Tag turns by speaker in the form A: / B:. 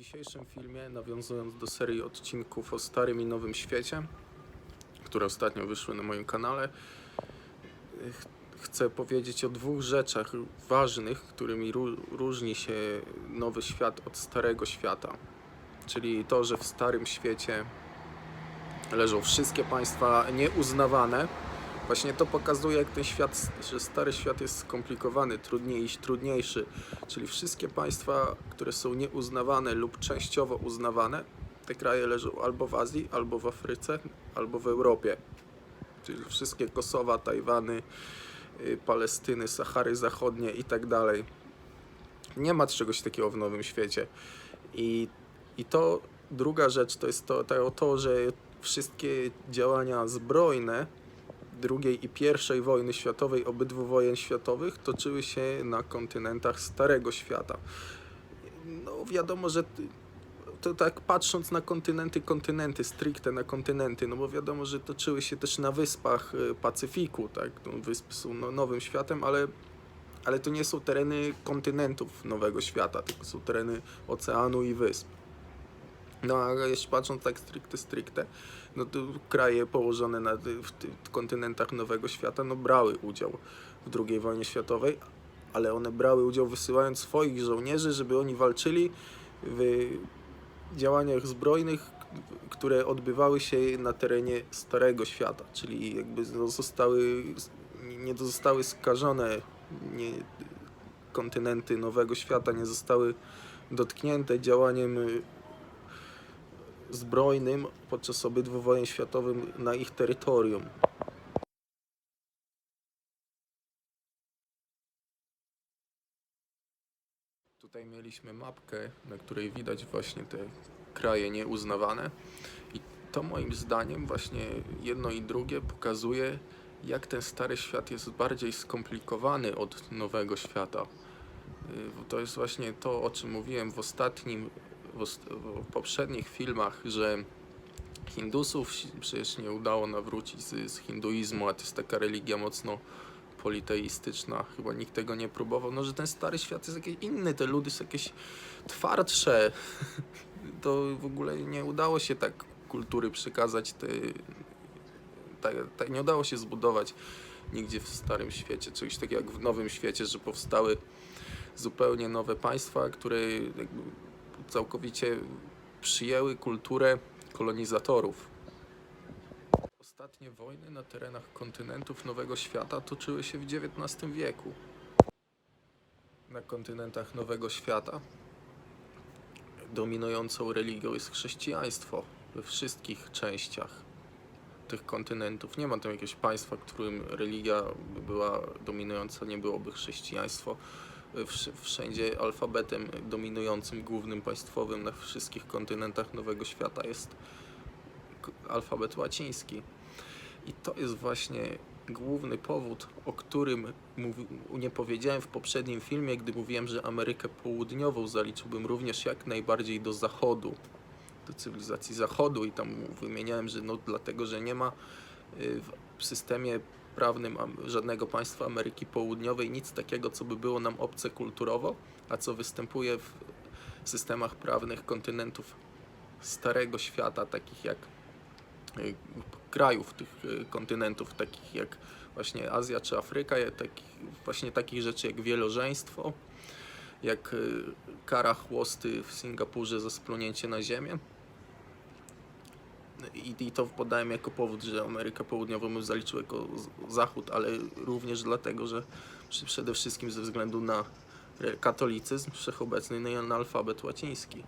A: dzisiejszym filmie, nawiązując do serii odcinków o Starym i Nowym Świecie, które ostatnio wyszły na moim kanale, ch- chcę powiedzieć o dwóch rzeczach ważnych, którymi ró- różni się Nowy Świat od Starego Świata. Czyli to, że w Starym Świecie leżą wszystkie państwa nieuznawane. Właśnie to pokazuje, jak ten świat, że Stary Świat jest skomplikowany, trudniejszy, trudniejszy. Czyli wszystkie państwa, które są nieuznawane lub częściowo uznawane, te kraje leżą albo w Azji, albo w Afryce, albo w Europie. Czyli wszystkie Kosowa, Tajwany, y, Palestyny, Sahary Zachodnie i tak dalej. Nie ma czegoś takiego w Nowym Świecie. I, i to druga rzecz to jest to, to, to, że wszystkie działania zbrojne II i I wojny światowej, obydwu wojen światowych, toczyły się na kontynentach Starego Świata. No wiadomo, że to tak patrząc na kontynenty, kontynenty, stricte na kontynenty, no bo wiadomo, że toczyły się też na wyspach y, Pacyfiku, tak? No, wyspy są no, nowym światem, ale, ale to nie są tereny kontynentów Nowego Świata, tylko są tereny oceanu i wysp. No a jeszcze patrząc tak stricte, stricte, no to kraje położone na, w kontynentach Nowego Świata, no brały udział w II wojnie światowej, ale one brały udział wysyłając swoich żołnierzy, żeby oni walczyli w działaniach zbrojnych, które odbywały się na terenie Starego Świata, czyli jakby no zostały, nie zostały skażone nie, kontynenty Nowego Świata, nie zostały dotknięte działaniem zbrojnym podczas obydwu wojen światowych na ich terytorium. Tutaj mieliśmy mapkę, na której widać właśnie te kraje nieuznawane i to moim zdaniem właśnie jedno i drugie pokazuje jak ten stary świat jest bardziej skomplikowany od nowego świata. Y, To jest właśnie to, o czym mówiłem w ostatnim, w, w poprzednich filmach, że Hindusów przecież nie udało nawrócić z, z hinduizmu, a to jest taka religia mocno politeistyczna. Chyba nikt tego nie próbował. No, że ten stary świat jest jakiś inny, te ludy są jakieś twardsze. To w ogóle nie udało się tak kultury przekazać. Te, tak, tak nie udało się zbudować nigdzie w starym świecie, czegoś takiego jak w nowym świecie, że powstały zupełnie nowe państwa, które całkowicie przyjęły kulturę kolonizatorów. Ostatnie wojny na terenach kontynentów Nowego Świata toczyły się w XIX wieku. Na kontynentach Nowego Świata dominującą religią jest chrześcijaństwo we wszystkich częściach tych kontynentów. Nie ma tam jakiegoś państwa, w którym religia by była dominująca, nie byłoby chrześcijaństwo. Wsz- Wszędzie alfabetem dominującym, głównym państwowym na wszystkich kontynentach Nowego Świata jest alfabet łaciński. I to jest właśnie główny powód, o którym mówi, nie powiedziałem w poprzednim filmie, gdy mówiłem, że Amerykę Południową zaliczyłbym również jak najbardziej do Zachodu, do cywilizacji Zachodu i tam wymieniałem, że no dlatego, że nie ma y, w systemie prawnym żadnego państwa Ameryki Południowej nic takiego, co by było nam obce kulturowo, a co występuje w systemach prawnych kontynentów Starego Świata, takich jak y, krajów tych y, kontynentów, takich jak właśnie Azja czy Afryka, właśnie takich rzeczy jak wielożeństwo, jak y, kara chłosty w Singapurze za splunięcie na ziemię. I, I to podałem jako powód, że Amerykę Południową bym zaliczył jako Zachód, ale również dlatego, że przede wszystkim ze względu na katolicyzm wszechobecny no i na alfabet łaciński.